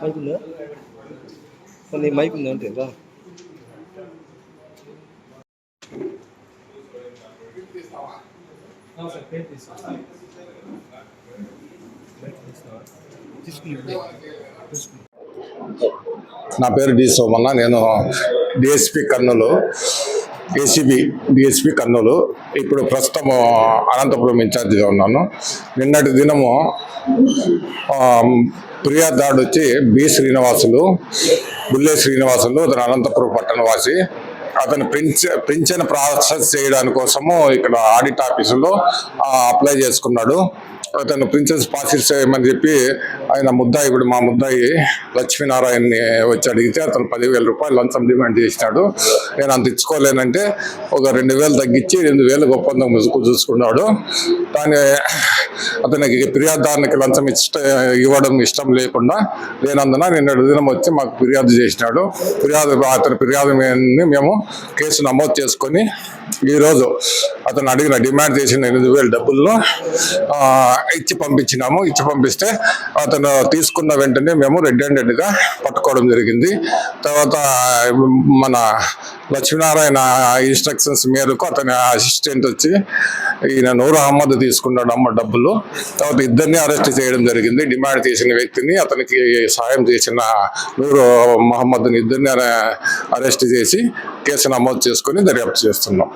Mic ఉందా కొన్ని mic ఉందా అంటే నా పేరు డి సోమన్న. నేను DSP Kurnool ACB DSP Kurnool. ఇప్పుడు ప్రస్తుతం అనంతపురం ఇన్ఛార్జిగా ఉన్నాను. నిన్నటి దినము ప్రియా ఫిర్యాదుదారుడు వచ్చి బి శ్రీనివాసులు బుల్లే శ్రీనివాసులు అతను అనంతపురం పట్టణవాసి అతను పెంచ పెన్షన్ ప్రాసెస్ చేయడాని కోసము ఇక్కడ ఆడిట్ ఆఫీసులో అప్లై చేసుకున్నాడు. అతను ప్రిన్సెస్ ప్రాసెస్ చేయమని చెప్పి ఆయన ముద్దాయి ఇప్పుడు మా ముద్దాయి లక్ష్మీనారాయణని వచ్చి అడిగితే అతను పదివేల రూపాయలు లంచం డిమాండ్ చేసినాడు. నేను అంత ఇచ్చుకోలేనంటే ఒక రెండు వేలు తగ్గించి రెండు వేలు ఒప్పందం ముసుగు చూసుకున్నాడు. దాని అతనికి ఫిర్యాదుదారునికి లంచం ఇష్ట ఇవ్వడం ఇష్టం లేకుండా లేనందున నిన్న దినం వచ్చి మాకు ఫిర్యాదు చేసినాడు. ఫిర్యాదు అతని ఫిర్యాదు మేము కేసు నమోదు చేసుకొని ఈరోజు అతను అడిగిన డిమాండ్ చేసిన ఎనిమిది వేల డబ్బులను ఇచ్చి పంపించినాము. ఇచ్చి పంపిస్తే అతను తీసుకున్న వెంటనే మేము రెడ్ హ్యాండెడ్గా పట్టుకోవడం జరిగింది. తర్వాత మన లక్ష్మీనారాయణ ఇన్స్ట్రక్షన్స్ మేరకు అతని అసిస్టెంట్ వచ్చి ఈయన నూరు అహ్మద్ తీసుకున్నాడు అమ్మ డబ్బులు. తర్వాత ఇద్దరిని అరెస్ట్ చేయడం జరిగింది. డిమాండ్ చేసిన వ్యక్తిని అతనికి సాయం చేసిన నూరు మహమ్మద్ని ఇద్దరిని అరెస్ట్ చేసి కేసు నమోదు చేసుకొని దర్యాప్తు చేస్తున్నాం.